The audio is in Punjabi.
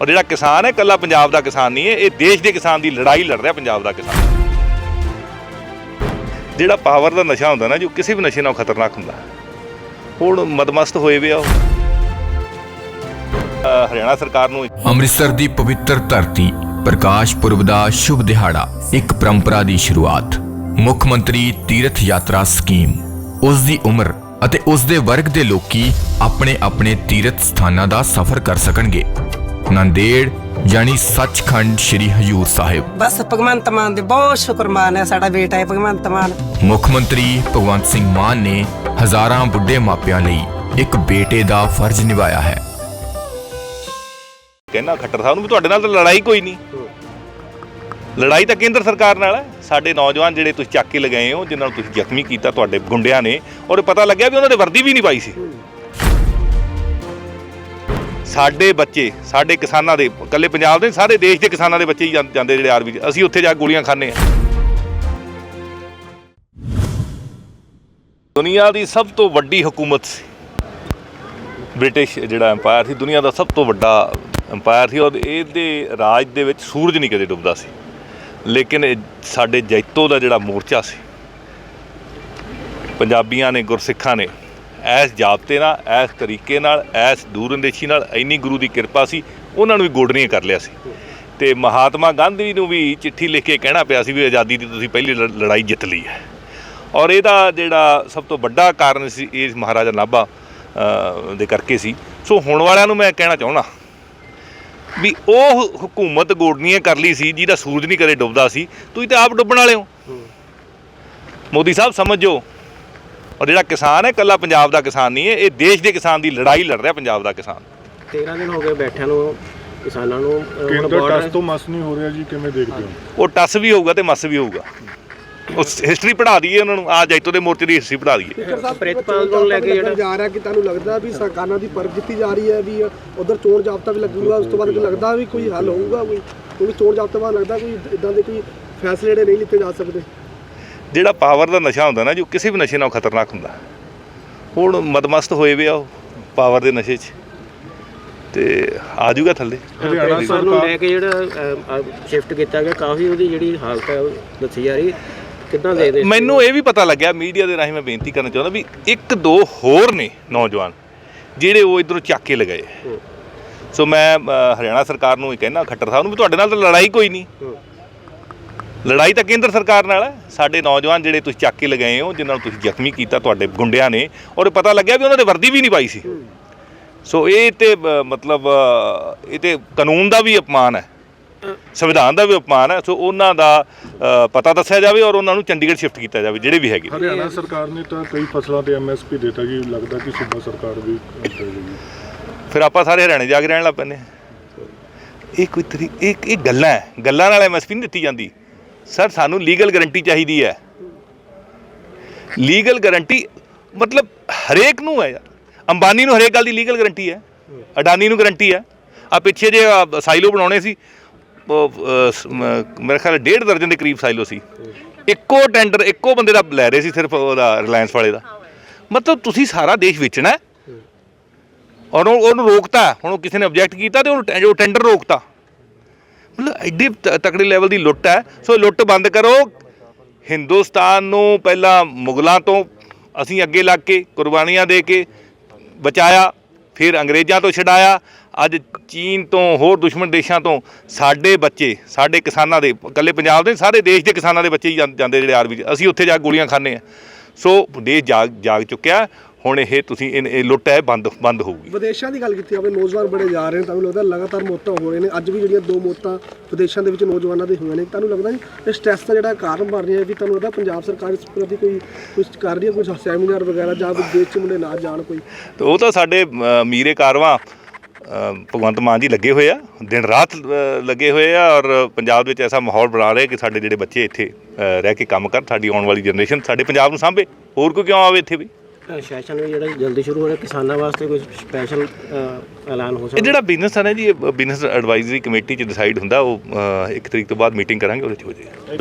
ਔਰ ਜਿਹੜਾ ਕਿਸਾਨ ਹੈ, ਇਕੱਲਾ ਪੰਜਾਬ ਦਾ ਕਿਸਾਨ ਨਹੀਂ ਹੈ, ਇਹ ਦੇਸ਼ ਦੇ ਕਿਸਾਨ ਦੀ ਲੜਾਈ ਲੜ ਰਿਹਾ ਪੰਜਾਬ ਦਾ ਕਿਸਾਨ। ਜਿਹੜਾ ਪਾਵਰ ਦਾ ਨਸ਼ਾ ਹੁੰਦਾ ਨਾ, ਜੋ ਕਿਸੇ ਵੀ ਨਸ਼ੇ ਨਾਲ ਖਤਰਨਾਕ ਹੁੰਦਾ। ਹੁਣ ਮਦਮਸਤ ਹੋਏ ਵੇ ਆ ਉਹ। ਅਹ ਹਰਿਆਣਾ ਸਰਕਾਰ ਨੂੰ ਅੰਮ੍ਰਿਤਸਰ ਦੀ ਪਵਿੱਤਰ ਧਰਤੀ, ਪ੍ਰਕਾਸ਼ ਪੁਰਬ ਦਾ ਸ਼ੁਭ ਦਿਹਾੜਾ, ਇੱਕ ਪਰੰਪਰਾ ਦੀ ਸ਼ੁਰੂਆਤ। ਮੁੱਖ ਮੰਤਰੀ ਤੀਰਥ ਯਾਤਰਾ ਸਕੀਮ। ਉਸ ਦੀ ਉਮਰ ਅਤੇ ਉਸ ਦੇ ਵਰਗ ਦੇ ਲੋਕੀ ਆਪਣੇ ਆਪਣੇ ਤੀਰਥ ਸਥਾਨਾਂ ਦਾ ਸਫ਼ਰ ਕਰ ਸਕਣਗੇ। ਨੰਦੇੜ ਯਾਨੀ ਸੱਚਖੰਡ ਸ੍ਰੀ ਹਜੂਰ ਸਾਹਿਬ। ਬਸ ਭਗਵੰਤ ਮਾਨ ਦੇ ਬਹੁਤ ਸ਼ੁਕਰਮਾਨ ਹੈ ਸਾਡਾ ਬੇਟਾ ਹੈ ਭਗਵੰਤ ਮਾਨ। ਮੁੱਖ ਮੰਤਰੀ ਭਗਵੰਤ ਸਿੰਘ ਮਾਨ ਨੇ ਹਜ਼ਾਰਾਂ ਬੁੱਢੇ ਮਾਪਿਆਂ ਲਈ ਇੱਕ ਬੇਟੇ ਦਾ ਫਰਜ਼ ਨਿਭਾਇਆ ਹੈ। ਕਹਿਣਾ ਖੱਟਰ ਸਾਹਿਬ ਨੂੰ ਵੀ ਤੁਹਾਡੇ ਨਾਲ ਤਾਂ ਲੜਾਈ ਕੋਈ ਨਹੀਂ। ਲੜਾਈ ਤਾਂ ਕੇਂਦਰ ਸਰਕਾਰ ਨਾਲ ਹੈ। ਸਾਡੇ ਨੌਜਵਾਨ ਜਿਹੜੇ ਤੁਸੀਂ ਚੱਕ ਕੇ ਲਗਾਏ ਹੋ ਜਿਨ੍ਹਾਂ ਨੂੰ ਤੁਸੀਂ ਜ਼ਖਮੀ ਕੀਤਾ ਤੁਹਾਡੇ ਗੁੰਡਿਆਂ ਨੇ ਔਰ ਪਤਾ ਲੱਗਿਆ ਵੀ ਉਹਨਾਂ ਦੇ ਵਰਦੀ ਵੀ ਨਹੀਂ ਪਾਈ ਸੀ। ਸਾਡੇ ਬੱਚੇ, ਸਾਡੇ ਕਿਸਾਨਾਂ ਦੇ, ਇਕੱਲੇ ਪੰਜਾਬ ਦੇ ਸਾਰੇ ਦੇਸ਼ ਦੇ ਕਿਸਾਨਾਂ ਦੇ ਬੱਚੇ ਹੀ ਜਾਂਦੇ ਜਿਹੜੇ ਆਰਮੀ 'ਚ। ਅਸੀਂ ਉੱਥੇ ਜਾ ਕੇ ਗੋਲੀਆਂ ਖਾਂਦੇ ਆ ਦੁਨੀਆ ਦੀ ਸਭ ਤੋਂ ਵੱਡੀ ਹਕੂਮਤ ਸੀ। ਬ੍ਰਿਟਿਸ਼ ਜਿਹੜਾ ਐਮਪਾਇਰ ਸੀ, ਦੁਨੀਆ ਦਾ ਸਭ ਤੋਂ ਵੱਡਾ ਐਮਪਾਇਰ ਸੀ, ਔਰ ਇਹਦੇ ਰਾਜ ਦੇ ਵਿੱਚ ਸੂਰਜ ਨਹੀਂ ਕਦੇ ਡੁੱਬਦਾ ਸੀ। ਲੇਕਿਨ ਸਾਡੇ ਜੈਤੋ ਦਾ ਜਿਹੜਾ ਮੋਰਚਾ ਸੀ, ਪੰਜਾਬੀਆਂ ਨੇ, ਗੁਰਸਿੱਖਾਂ ਨੇ ਐਸ ਜਾਬਤੇ ਨਾਲ ਐਸ ਤਰੀਕੇ ਨਾਲ ਐਸ ਦੂਰਅੰਦੇਸ਼ੀ ਨਾਲ ਇੰਨੀ ਗੁਰੂ ਦੀ ਕਿਰਪਾ ਸੀ ਉਹਨਾਂ ਨੂੰ ਵੀ ਗੋਡਰੀਆਂ ਕਰ ਲਿਆ ਸੀ। ਤੇ ਮਹਾਤਮਾ ਗਾਂਧੀ ਨੂੰ ਵੀ ਚਿੱਠੀ ਲਿਖ ਕੇ ਕਹਿਣਾ ਪਿਆ ਸੀ ਵੀ ਆਜ਼ਾਦੀ ਦੀ ਤੁਸੀਂ ਪਹਿਲੀ ਲੜਾਈ ਜਿੱਤ ਲਈ ਹੈ। ਔਰ ਇਹਦਾ ਜਿਹੜਾ ਸਭ ਤੋਂ ਵੱਡਾ ਕਾਰਨ ਸੀ ਇਹ ਮਹਾਰਾਜਾ ਨਾਭਾ ਦੇ ਕਰਕੇ ਸੀ। ਸੋ ਹੁਣ ਵਾਲਿਆਂ ਨੂੰ ਮੈਂ ਕਹਿਣਾ ਚਾਹੁੰਦਾ ਵੀ ਉਹ ਹਕੂਮਤ ਗੋਡਨੀਆਂ ਕਰ ਲਈ ਸੀ ਜਿਹਦਾ ਸੂਰਜ ਨਹੀਂ ਕਦੇ ਡੁੱਬਦਾ ਸੀ ਤੁਸੀਂ ਤਾਂ ਆਪ ਡੁੱਬਣ ਵਾਲੇ ਹੋ। ਮੋਦੀ ਸਾਹਿਬ ਸਮਝੋ ਔਰ ਜਿਹੜਾ ਕਿਸਾਨ ਹੈ ਇਕੱਲਾ ਪੰਜਾਬ ਦਾ ਕਿਸਾਨ ਨਹੀਂ ਹੈ ਇਹ ਦੇਸ਼ ਦੇ ਕਿਸਾਨ ਦੀ ਲੜਾਈ ਲੜ ਰਿਹਾ ਪੰਜਾਬ ਦਾ ਕਿਸਾਨ। 13 ਦਿਨ ਹੋ ਗਏ ਬੈਠਿਆਂ ਨੂੰ ਕਿਸਾਨਾਂ ਨੂੰ ਕੇਂਦਰ ਟਸ ਤੋਂ ਮਸ ਨਹੀਂ ਹੋ ਰਿਹਾ ਜੀ ਕਿਵੇਂ ਦੇਖਦੇ ਹੋ? ਉਹ ਟਸ ਵੀ ਹੋਊਗਾ ਤੇ ਮਸ ਵੀ ਹੋਊਗਾ। ਉਸ ਹਿਸਟਰੀ ਪੜ੍ਹਾ ਦਈਏ ਉਹਨਾਂ ਨੂੰ ਆ ਜੈਤੋ ਦੇ ਮੋਰਚੇ ਦੀ ਹਿਸਟਰੀ ਪੜ੍ਹਾ ਦਈਏ। ਪ੍ਰਿਤਪਾਲ ਨੂੰ ਲੈ ਕੇ ਜਿਹੜਾ ਜਾ ਰਿਹਾ ਕਿ ਤੁਹਾਨੂੰ ਲੱਗਦਾ ਵੀ ਸਰਕਾਰਾਂ ਦੀ ਪਰਖ ਕੀਤੀ ਜਾ ਰਹੀ ਹੈ ਵੀ ਉਧਰ ਚੋਣ ਜਾਬਤਾ ਵੀ ਲੱਗੂਗਾ ਉਸ ਤੋਂ ਬਾਅਦ ਕੋਈ ਲੱਗਦਾ ਵੀ ਕੋਈ ਹੱਲ ਹੋਊਗਾ ਕੋਈ? ਕਿਉਂਕਿ ਚੋਣ ਜਾਬਤੇ ਬਾਅਦ ਲੱਗਦਾ ਕੋਈ ਇਦਾਂ ਦੇ ਕੋਈ ਫੈਸਲੇ ਜਿਹੜੇ ਨਹੀਂ ਲਿੱਤੇ ਜਾ ਸਕਦੇ? ਜਿਹੜਾ ਪਾਵਰ ਦਾ ਨਸ਼ਾ ਹੁੰਦਾ ਨਾ ਜੋ ਕਿਸੇ ਵੀ ਨਸ਼ੇ ਨਾਲੋਂ ਖਤਰਨਾਕ ਹੁੰਦਾ ਹੁਣ ਮਦਮਸਤ ਹੋਏ ਵੇ ਆ ਉਹ ਪਾਵਰ ਦੇ ਨਸ਼ੇ 'ਚ ਤੇ ਆ ਜਾਊਗਾ ਥੱਲੇ ਹਰਿਆਣਾ ਨੂੰ ਲੈ ਕੇ ਜਿਹੜਾ ਸ਼ਿਫਟ ਕੀਤਾ ਗਿਆ ਕਾਫੀ ਉਹਦੀ ਜਿਹੜੀ ਹਾਲਤ ਹੈ ਉਹ ਦੱਸੀ ਜਾ ਰਹੀ ਕਿੱਦਾਂ ਦੇਖਦੇ ਸੀ? ਮੈਨੂੰ ਇਹ ਵੀ ਪਤਾ ਲੱਗਿਆ ਮੀਡੀਆ ਦੇ ਰਾਹੀਂ ਮੈਂ ਬੇਨਤੀ ਕਰਨਾ ਚਾਹੁੰਦਾ ਵੀ ਇੱਕ ਦੋ ਹੋਰ ਨੇ ਨੌਜਵਾਨ ਜਿਹੜੇ ਉਹ ਇਧਰੋਂ ਚੱਕ ਕੇ ਲਗਾਏ। ਸੋ ਮੈਂ ਹਰਿਆਣਾ ਸਰਕਾਰ ਨੂੰ ਇਹ ਕਹਿਣਾ ਖੱਟਰ ਸਾਹਿਬ ਨੂੰ ਵੀ ਤੁਹਾਡੇ ਨਾਲ ਤਾਂ ਲੜਾਈ ਕੋਈ ਨਹੀਂ। ਲੜਾਈ ਤਾਂ ਕੇਂਦਰ ਸਰਕਾਰ ਨਾਲ ਹੈ। ਸਾਡੇ ਨੌਜਵਾਨ ਜਿਹੜੇ ਤੁਸੀਂ ਚੱਕ ਕੇ ਲਗਾਏ ਹੋ ਜਿਨ੍ਹਾਂ ਨੂੰ ਤੁਸੀਂ ਜ਼ਖਮੀ ਕੀਤਾ ਤੁਹਾਡੇ ਗੁੰਡਿਆਂ ਨੇ ਔਰ ਪਤਾ ਲੱਗਿਆ ਵੀ ਉਹਨਾਂ ਦੇ ਵਰਦੀ ਵੀ ਨਹੀਂ ਪਾਈ ਸੀ। ਸੋ ਇਹ ਤੇ ਮਤਲਬ ਇਹ ਤੇ ਕਾਨੂੰਨ ਦਾ ਵੀ ਅਪਮਾਨ ਹੈ। ਸੰਵਿਧਾਨ ਦਾ ਵੀ ਅਪਮਾਨ ਹੈ। ਸੋ ਉਹਨਾਂ ਦਾ ਪਤਾ ਦੱਸਿਆ ਜਾਵੇ ਔਰ ਉਹਨਾਂ ਨੂੰ ਚੰਡੀਗੜ੍ਹ ਸ਼ਿਫਟ ਕੀਤਾ ਜਾਵੇ ਜਿਹੜੇ ਵੀ ਹੈਗੇ। ਹਰਿਆਣਾ ਸਰਕਾਰ ਨੇ ਤਾਂ ਕਈ ਫਸਲਾਂ ਤੇ ਐਮਐਸਪੀ ਦਿੱਤਾ ਜੀ। ਲੱਗਦਾ ਕਿ ਸੂਬਾ ਸਰਕਾਰ ਵੀ ਫਿਰ ਆਪਾਂ ਸਾਰੇ ਹਰਿਆਣੇ ਜਾ ਕੇ ਰਹਿਣ ਲੱਗ ਹਾਂ। ਇਹ ਕੋਈ ਤਰੀ ਇਹ ਇਹ ਗੱਲਾਂ ਹੈ। ਗੱਲਾਂ ਨਾਲ ਐਮਐਸਪੀ ਨਹੀਂ ਦਿੱਤੀ ਜਾਂਦੀ। ਸਰ, ਸਾਨੂੰ ਲੀਗਲ ਗਾਰੰਟੀ ਚਾਹੀਦੀ ਹੈ। ਲੀਗਲ ਗਾਰੰਟੀ ਮਤਲਬ ਹਰੇਕ ਨੂੰ ਹੈ ਯਾਰ। ਅੰਬਾਨੀ ਨੂੰ ਹਰੇਕ ਗੱਲ ਦੀ ਲੀਗਲ ਗਾਰੰਟੀ ਹੈ। ਅਡਾਨੀ ਨੂੰ ਗਾਰੰਟੀ ਹੈ। ਆ ਪਿੱਛੇ ਜੇ ਸਾਈਲੋ ਬਣਾਉਣੇ ਸੀ ਮੇਰੇ ਖਿਆਲ ਡੇਢ ਦਰਜਨ ਦੇ ਕਰੀਬ ਸਾਈਲੋ ਸੀ। ਇੱਕੋ ਟੈਂਡਰ ਇੱਕੋ ਬੰਦੇ ਦਾ ਲੈ ਰਹੇ ਸੀ ਸਿਰਫ ਉਹਦਾ ਰਿਲਾਇੰਸ ਵਾਲੇ ਦਾ। ਮਤਲਬ ਤੁਸੀਂ ਸਾਰਾ ਦੇਸ਼ ਵੇਚਣਾ ਔਰ ਉਹ- ਉਹਨੂੰ ਰੋਕਤਾ, ਹੁਣ ਉਹ ਕਿਸੇ ਨੇ ਆਬਜੈਕਟ ਕੀਤਾ ਤੇ ਉਹਨੂੰ ਟੈ- ਉਹ ਟੈਂਡਰ ਰੋਕਤਾ। ਮਤਲਬ ਐਡੀ ਤ- ਤਕੜੇ ਲੈਵਲ ਦੀ ਲੁੱਟ ਹੈ। ਸੋ ਲੁੱਟ ਬੰਦ ਕਰੋ। ਹਿੰਦੁਸਤਾਨ ਨੂੰ ਪਹਿਲਾਂ ਮੁਗਲਾਂ ਤੋਂ ਅਸੀਂ ਅੱਗੇ ਲੱਗ ਕੇ, ਕੁਰਬਾਨੀਆਂ ਦੇ ਕੇ ਬਚਾਇਆ, ਫਿਰ ਅੰਗਰੇਜ਼ਾਂ ਤੋਂ ਛਡਾਇਆ। ਅੱਜ ਚੀਨ ਤੋਂ, ਹੋਰ ਦੁਸ਼ਮਣ ਦੇਸ਼ਾਂ ਤੋਂ ਸਾਡੇ ਬੱਚੇ, ਸਾਡੇ ਕਿਸਾਨਾਂ ਦੇ, ਇਕੱਲੇ ਪੰਜਾਬ ਦੇ ਸਾਰੇ ਦੇਸ਼ ਦੇ ਕਿਸਾਨਾਂ ਦੇ ਬੱਚੇ ਹੀ ਜਾਂਦੇ ਜਿਹੜੇ ਆਰਮੀ 'ਚ। ਅਸੀਂ ਉੱਥੇ ਜਾ ਕੇ ਗੋਲੀਆਂ ਖਾਂਦੇ ਆ ਸੋ ਦੇਸ਼ ਜਾਗ ਜਾਗ ਚੁੱਕਿਆ। ਹੁਣ ਇਹ ਤੁਸੀਂ ਇਹ ਇਹ ਲੁੱਟ ਹੈ ਬੰਦ ਬੰਦ ਹੋਊਗੀ। ਵਿਦੇਸ਼ਾਂ ਦੀ ਗੱਲ ਕੀਤੀ ਜਾਵੇ ਨੌਜਵਾਨ ਬੜੇ ਜਾ ਰਹੇ ਨੇ ਤੁਹਾਨੂੰ ਲੱਗਦਾ ਲਗਾਤਾਰ ਮੌਤਾਂ ਹੋ ਰਹੀਆਂ ਨੇ ਅੱਜ ਵੀ ਜਿਹੜੀਆਂ ਦੋ ਮੌਤਾਂ ਵਿਦੇਸ਼ਾਂ ਦੇ ਵਿੱਚ ਨੌਜਵਾਨਾਂ ਦੇ ਹੋਈਆਂ ਨੇ ਤੁਹਾਨੂੰ ਲੱਗਦਾ ਜੀ ਇਹ ਸਟ੍ਰੈਸ ਦਾ ਜਿਹੜਾ ਕਾਰਨ ਬਣ ਰਿਹਾ ਹੈ ਵੀ ਤੁਹਾਨੂੰ ਲੱਗਦਾ ਪੰਜਾਬ ਸਰਕਾਰ ਇਸ ਪ੍ਰਤੀ ਕੋਈ ਕੁਝ ਕਰ ਰਹੀ ਹੈ ਕੁਝ ਸੈਮੀਨਾਰ ਵਗੈਰਾ ਜਾਂ ਵਿਦੇਸ਼ ਚ ਮੁੰਡੇ ਨਾ ਜਾਣ ਕੋਈ? ਤੇ ਉਹ ਤਾਂ ਸਾਡੇ ਅ, ਮੀਰੇ ਕਾਰਵਾਂ ਅ, ਭਗਵੰਤ ਮਾਨ ਜੀ ਲੱਗੇ ਹੋਏ ਆ ਦਿਨ ਰਾਤ ਅ, ਲੱਗੇ ਹੋਏ ਆ ਔਰ ਪੰਜਾਬ ਦੇ ਵਿੱਚ ਐਸਾ ਮਾਹੌਲ ਬਣਾ ਰਹੇ ਕਿ ਸਾਡੇ ਜਿਹੜੇ ਬੱਚੇ ਇੱਥੇ ਅ, ਰਹਿ ਕੇ ਕੰਮ ਕਰਨ ਸਾਡੀ ਆਉਣ ਵਾਲੀ ਜਨਰੇਸ਼ਨ ਸਾਡੇ ਪੰਜਾਬ ਨੂੰ ਸਾਂਭੇ ਹੋਰ ਕੋਈ ਕਿਉਂ ਆਵੇ ਇੱਥੇ ਵੀ? ਸੈਸ਼ਨ ਵੀ ਜਿਹੜਾ ਜਲਦੀ ਸ਼ੁਰੂ ਹੋ ਰਿਹਾ ਕਿਸਾਨਾਂ ਵਾਸਤੇ ਕੋਈ ਸਪੈਸ਼ਲ ਐਲਾਨ ਹੋ ਇਹ ਸਕਦਾ? ਜਿਹੜਾ ਬਿਜ਼ਨਸ ਹੈ ਨਾ ਜੀ ਇਹ ਬਿਜ਼ਨਸ ਐਡਵਾਈਜ਼ਰੀ ਕਮੇਟੀ ਚ ਡਿਸਾਈਡ ਹੁੰਦਾ ਉਹ ਇੱਕ ਤਰੀਕ ਤੋਂ ਬਾਅਦ ਮੀਟਿੰਗ ਕਰਾਂਗੇ ਉਹਦੇ ਚ ਹੋ ਜਾਏਗਾ।